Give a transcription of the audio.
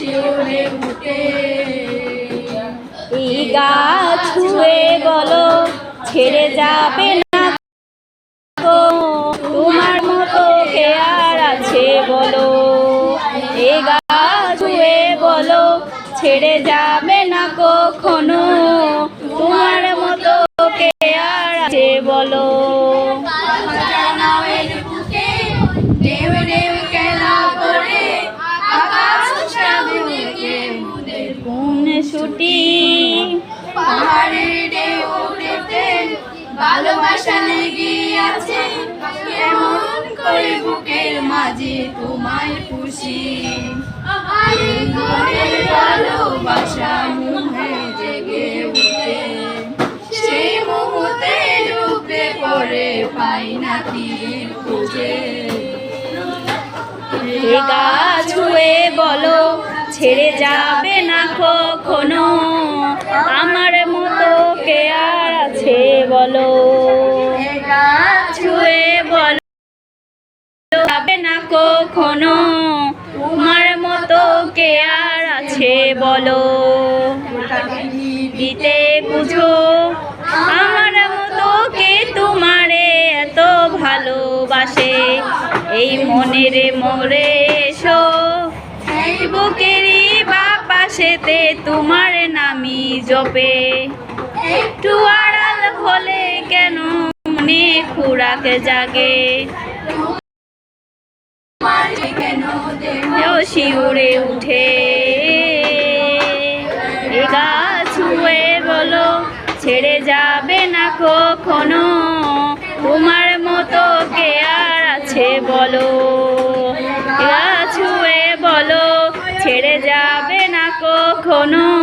উঠে। এই গাছ ছুঁয়ে বলো, ছেড়ে যাবে না তোমার মতো কে আর আছে বলো? এই গাছ বলো, ছেড়ে যাবে না কখনো? তোমার মতো কে আর আছে বলো? ভালোবাসা লেগে আছে কেমন করে বুকের মাঝে তোমায় খুশি ভালোবাসা মুহে জেগে উঠে সেই মুহূর্তে ডুবে পড়ে পাই না তীর খুঁজে। গাছ ছুঁয়ে বলো ছেড়ে যাবে না কখনো। কখনো তোমার মতো কে আর আছে বলো? দিতে বুঝো, আমার মতো কে তোমারে এত ভালোবাসে? এই মনের মোরে এসো বুকেরই বা পাশেতে তোমার নামি জপে। একটু আড়াল হলে কেন মনে খুরাক জাগে? শিউরে উঠে এ গাছ ছুঁয়ে বলো, ছেড়ে যাবে না কখনো? তোমার মতো কে আর আছে বলো? গাছ ছুঁয়ে বলো, ছেড়ে যাবে না কখনো?